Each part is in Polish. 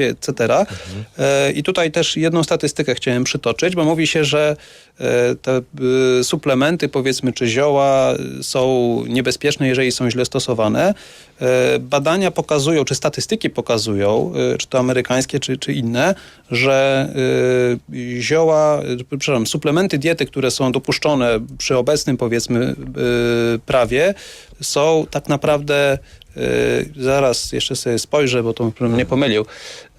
etc. E, I tutaj też jedną statystykę chciałem przytoczyć, bo mówi się, że e, te y, suplementy, powiedzmy, czy zioła są niebezpieczne, jeżeli są źle stosowane. E, Badania pokazują, czy statystyki pokazują, y, czy to amerykańskie, czy, czy inne, że y, zioła, przepraszam, suplementy diety, które są dopuszczone przy obecnym, powiedzmy, prawie, są tak naprawdę zaraz jeszcze sobie spojrzę, bo to bym nie pomylił.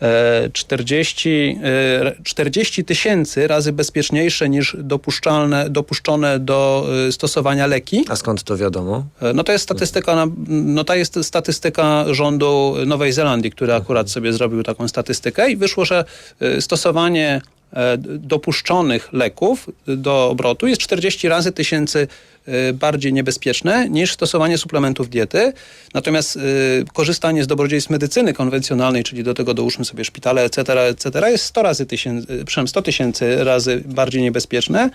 E, 40 e, 40 tysięcy razy bezpieczniejsze niż dopuszczalne, dopuszczone do e, stosowania leki. A skąd to wiadomo? E, No to jest statystyka, no to jest statystyka rządu Nowej Zelandii, który akurat sobie zrobił taką statystykę i wyszło, że e, stosowanie e, dopuszczonych leków do obrotu jest 40 razy tysięcy e, bardziej niebezpieczne niż stosowanie suplementów diety. Natomiast e, korzystanie z dobrodziejstw medycyny konwencjonalnej, czyli do tego dołóżmy sobie szpitale, etc., etc., jest 100 razy tysięcy, e, przepraszam, 100 tysięcy razy bardziej niebezpieczne.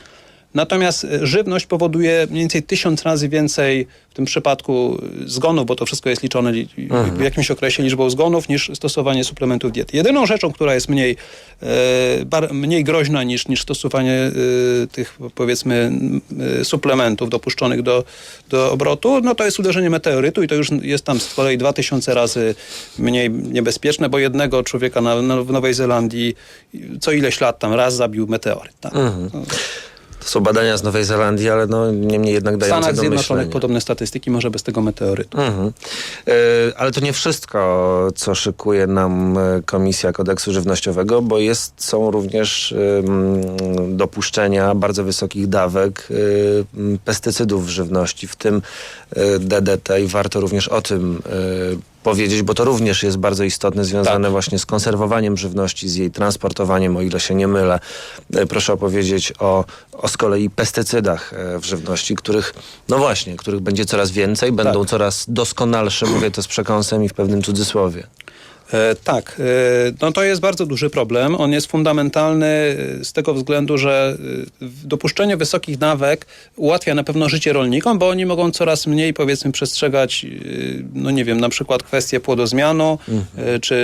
Natomiast e, żywność powoduje mniej więcej tysiąc razy więcej w tym przypadku e, zgonów, bo to wszystko jest liczone li- w jakimś okresie liczbą zgonów, niż stosowanie suplementów diety. Jedyną rzeczą, która jest mniej, e, mniej groźna niż, niż stosowanie tych powiedzmy suplementów dopuszczonych do, do obrotu, no to jest uderzenie meteorytu i to już jest tam z kolei 2000 razy mniej niebezpieczne, bo jednego człowieka na, na, w Nowej Zelandii co ileś lat tam raz zabił meteoryt. Tak. To są badania z Nowej Zelandii, ale no niemniej jednak W dające Stanach do Zjednoczonych podobne statystyki, może bez tego meteorytu. Mhm. E, Ale to nie wszystko, co szykuje nam e, Komisja Kodeksu Żywnościowego, bo jest, są również dopuszczenia bardzo wysokich dawek e, pestycydów w żywności, w tym DDT i warto również o tym powiedzieć, bo to również jest bardzo istotne, związane Tak. właśnie z konserwowaniem żywności, z jej transportowaniem, o ile się nie mylę. E, Proszę opowiedzieć o, o z kolei pestycydach e, w żywności, których, no właśnie, których będzie coraz więcej, będą Tak. coraz doskonalsze, mówię to z przekąsem i w pewnym cudzysłowie. E, tak, e, no to jest bardzo duży problem. On jest fundamentalny e, z tego względu, że dopuszczenie wysokich dawek ułatwia na pewno życie rolnikom, bo oni mogą coraz mniej powiedzmy przestrzegać, no nie wiem, na przykład kwestie płodozmianu e, czy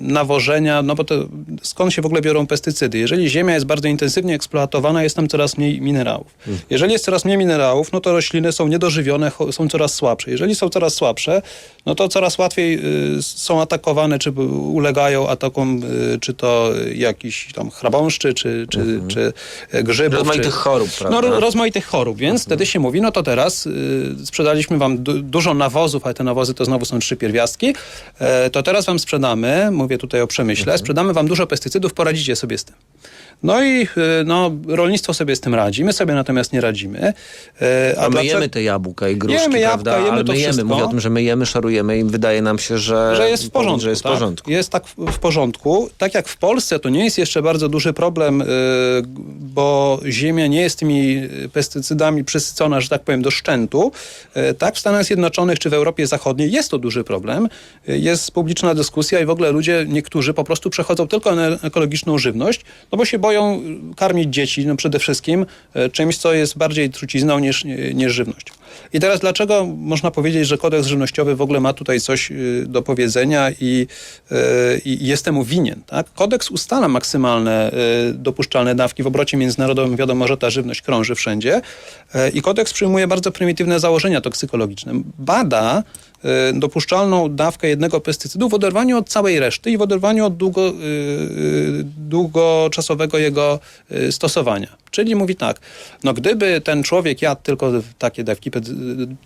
nawożenia, no bo to skąd się w ogóle biorą pestycydy? Jeżeli ziemia jest bardzo intensywnie eksploatowana, jest tam coraz mniej minerałów. Jeżeli jest coraz mniej minerałów, no to rośliny są niedożywione, są coraz słabsze. Jeżeli są coraz słabsze, no to coraz łatwiej y, są atakowane, czy ulegają atakom, y, czy to jakiś tam chrabąszczy, czy, czy, czy e, grzybów. Rozmaitych czy, chorób, No, prawda? ro- rozmaitych chorób, więc wtedy się mówi, no to teraz y, sprzedaliśmy wam du- dużo nawozów, ale te nawozy to znowu są trzy pierwiastki, e, to teraz wam sprzedamy, mówię tutaj o przemyśle, sprzedamy wam dużo pestycydów, poradzicie sobie z tym. No i y, no, rolnictwo sobie z tym radzi, my sobie natomiast nie radzimy. E, A my dlaczego- jemy te jabłka i gruszki, Jemy jabłka, prawda? jemy to my jemy. Mówię o tym, że my jemy, szarujemy i wydaje nam się, że, że jest w porządku. Że jest w tak? porządku. Jest tak w, porządku. Tak jak w Polsce to nie jest jeszcze bardzo duży problem, y, bo ziemia nie jest tymi pestycydami przesycona, że tak powiem, do szczętu. Tak w Stanach Zjednoczonych czy w Europie Zachodniej jest to duży problem. Jest publiczna dyskusja i w ogóle ludzie, niektórzy po prostu przechodzą tylko na ekologiczną żywność, no bo się boją karmić dzieci, no przede wszystkim y, czymś, co jest bardziej trucizną niż, niż żywnością. I teraz dlaczego można powiedzieć, że kodeks żywnościowy w ogóle ma tutaj coś y, do powiedzenia i, i jest temu winien? Tak? Kodeks ustala maksymalne dopuszczalne dawki w obrocie międzynarodowym. Wiadomo, że ta żywność krąży wszędzie. I kodeks przyjmuje bardzo prymitywne założenia toksykologiczne. Bada dopuszczalną dawkę jednego pestycydu w oderwaniu od całej reszty i w oderwaniu od długo, y, y, długoczasowego jego y, stosowania. Czyli mówi tak, no gdyby ten człowiek jadł tylko takie dawki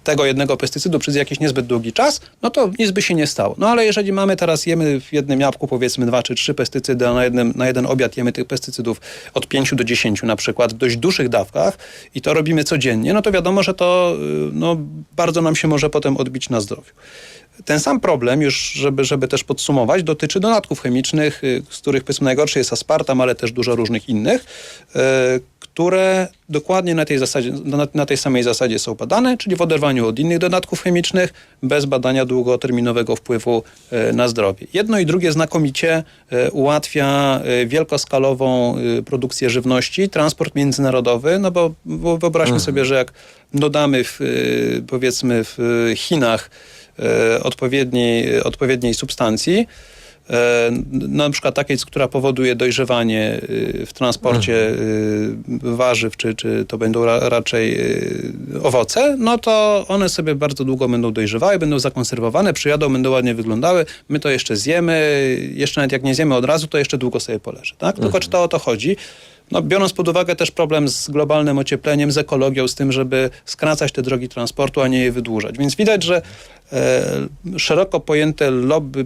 tego jednego pestycydu przez jakiś niezbyt długi czas, no to nic by się nie stało. No ale jeżeli mamy teraz, jemy w jednym jabłku powiedzmy dwa czy trzy pestycydy, a na, jednym, na jeden obiad jemy tych pestycydów od 5 do 10 na przykład w dość dużych dawkach i to robimy codziennie, no to wiadomo, że to y, no, bardzo nam się może potem odbić na zdrowiu. Ten sam problem, już żeby, żeby też podsumować, dotyczy dodatków chemicznych, y, z których powiedzmy najgorszy jest aspartam, ale też dużo różnych innych, y, które dokładnie na tej, zasadzie, na, na tej samej zasadzie są badane, czyli w oderwaniu od innych dodatków chemicznych, bez badania długoterminowego wpływu y, na zdrowie. Jedno i drugie znakomicie ułatwia wielkoskalową produkcję żywności, transport międzynarodowy, no bo, bo wyobraźmy sobie, że jak dodamy w, powiedzmy w Chinach odpowiedniej, odpowiedniej substancji, e, na przykład takiej, która powoduje dojrzewanie y, w transporcie warzyw, czy, czy to będą ra, raczej owoce, no to one sobie bardzo długo będą dojrzewały, będą zakonserwowane, przyjadą, będą ładnie wyglądały, my to jeszcze zjemy, jeszcze nawet jak nie zjemy od razu, to jeszcze długo sobie poleży, tak? Tylko czy to o to chodzi? No, biorąc pod uwagę też problem z globalnym ociepleniem, z ekologią, z tym, żeby skracać te drogi transportu, a nie je wydłużać. Więc widać, że e, szeroko pojęte lobby e,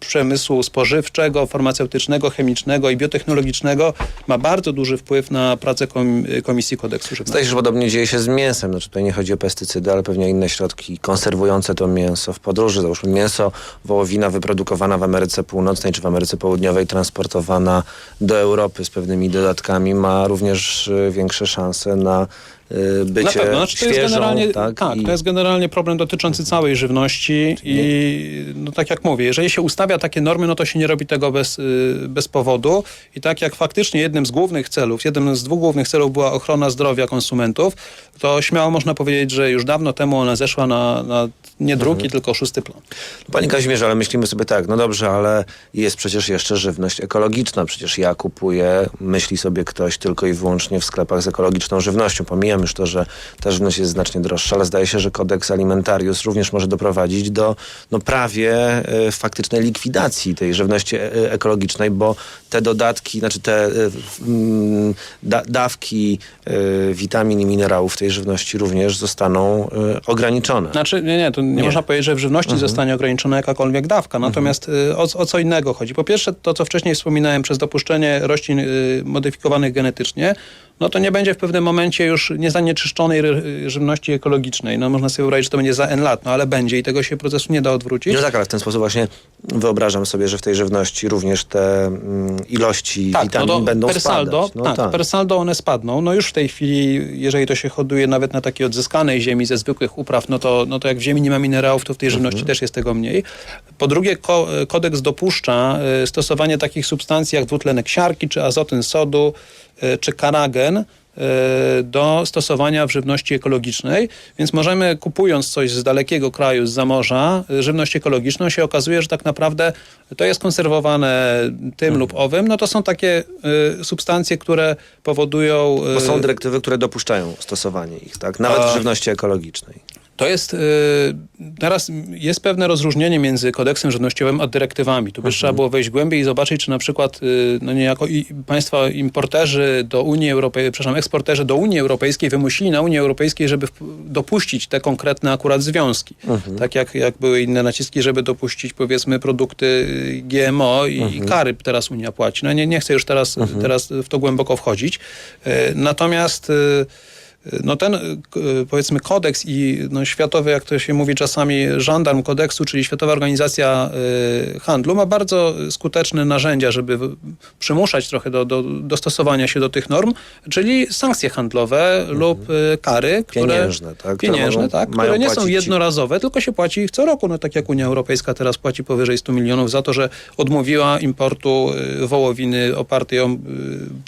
przemysłu spożywczego, farmaceutycznego, chemicznego i biotechnologicznego ma bardzo duży wpływ na pracę kom, Komisji Kodeksu Żywności. Zdaje się, że podobnie dzieje się z mięsem. Znaczy, tutaj nie chodzi o pestycydy, ale pewnie inne środki konserwujące to mięso w podróży. Załóżmy mięso, wołowina wyprodukowana w Ameryce Północnej czy w Ameryce Południowej, transportowana do Europy z pewnymi dodatkami, ma również y, większe szanse na bycie Na pewno, znaczy to świeżą. jest generalnie, tak, tak, I- to jest generalnie problem dotyczący całej żywności i no tak jak mówię, jeżeli się ustawia takie normy, no to się nie robi tego bez, y, bez powodu i tak jak faktycznie jednym z głównych celów, jednym z dwóch głównych celów była ochrona zdrowia konsumentów, to śmiało można powiedzieć, że już dawno temu ona zeszła na, na nie drugi, tylko szósty plan. Panie Kazimierze, ale myślimy sobie tak, no dobrze, ale jest przecież jeszcze żywność ekologiczna. Przecież ja kupuję, myśli sobie ktoś tylko i wyłącznie w sklepach z ekologiczną żywnością. Pomijam już to, że ta żywność jest znacznie droższa, ale zdaje się, że kodeks alimentarius również może doprowadzić do no, prawie e, faktycznej likwidacji tej żywności e, ekologicznej, bo te dodatki, znaczy te e, mm, da, dawki e, witamin i minerałów w tej żywności również zostaną e, ograniczone. Znaczy, nie, nie, to nie, można powiedzieć, że w żywności zostanie ograniczona jakakolwiek dawka. Natomiast y, o, o co innego chodzi? Po pierwsze, to co wcześniej wspominałem, przez dopuszczenie roślin y, modyfikowanych genetycznie, no to nie będzie w pewnym momencie już niezanieczyszczonej ry- żywności ekologicznej. No można sobie wyobrazić, że to będzie za N lat, no ale będzie i tego się procesu nie da odwrócić. No tak, ale w ten sposób właśnie wyobrażam sobie, że w tej żywności również te mm, ilości Tak, witamin no będą per saldo, spadać. No tak, per saldo one spadną. No już w tej chwili, jeżeli to się hoduje nawet na takiej odzyskanej ziemi ze zwykłych upraw, no to, no to jak w ziemi nie ma minerałów, to w tej żywności też jest tego mniej. Po drugie, ko, kodeks dopuszcza y, stosowanie takich substancji jak dwutlenek siarki, czy azotyn sodu, y, czy karagen, y, do stosowania w żywności ekologicznej, więc możemy kupując coś z dalekiego kraju, z zamorza, żywność ekologiczną, się okazuje, że tak naprawdę to jest konserwowane tym lub owym, no to są takie y, substancje, które powodują... y, Bo są dyrektywy, które dopuszczają stosowanie ich, tak? Nawet A- w żywności ekologicznej. To jest, y, teraz jest pewne rozróżnienie między kodeksem żywnościowym a dyrektywami. Tu by trzeba było wejść głębiej i zobaczyć, czy na przykład y, no niejako i państwa importerzy do Unii Europejskiej, przepraszam, eksporterzy do Unii Europejskiej wymusili na Unii Europejskiej, żeby dopuścić te konkretne akurat związki. Tak jak, jak były inne naciski, żeby dopuścić powiedzmy produkty y, GMO i, i kary teraz Unia płaci. No nie, nie chcę już teraz, teraz w to głęboko wchodzić. Y, Natomiast y, no ten k- y, powiedzmy kodeks i no, światowy, jak to się mówi czasami, żandarm kodeksu, czyli Światowa Organizacja y, Handlu, ma bardzo skuteczne narzędzia, żeby w- przymuszać trochę do, do dostosowania się do tych norm, czyli sankcje handlowe lub y, kary, które, Mhm. Pieniężne, tak? Pieniężne, mogą- tak, które nie są płacić ci- jednorazowe, tylko się płaci ich co roku. No tak jak Unia Europejska teraz płaci powyżej 100 milionów za to, że odmówiła importu wołowiny opartej o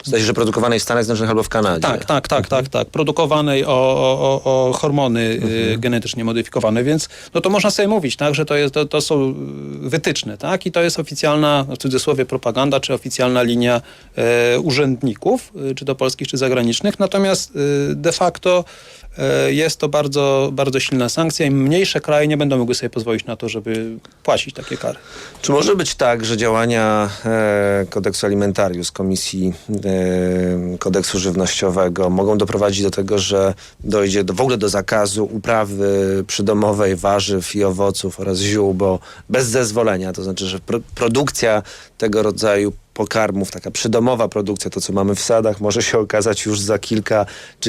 Zdaje się, że produkowanej w Stanach Zjednoczonych albo w Kanadzie. tak, tak, tak, tak, tak. Produkowanej o, o, o, o hormony y, genetycznie modyfikowane, więc no to można sobie mówić, tak, że to, jest, to, to są wytyczne, tak, i to jest oficjalna, w cudzysłowie, propaganda, czy oficjalna linia e, urzędników, y, czy to polskich, czy zagranicznych, natomiast y, de facto e, jest to bardzo, bardzo silna sankcja i mniejsze kraje nie będą mogły sobie pozwolić na to, żeby płacić takie kary. Czy może być tak, że działania e, kodeksu alimentarius, Komisji e, Kodeksu Żywnościowego mogą doprowadzić do tego, że dojdzie do, w ogóle do zakazu uprawy przydomowej warzyw i owoców oraz ziół, bo bez zezwolenia, to znaczy, że pro, produkcja tego rodzaju pokarmów, taka przydomowa produkcja, to co mamy w sadach, może się okazać już za kilka czy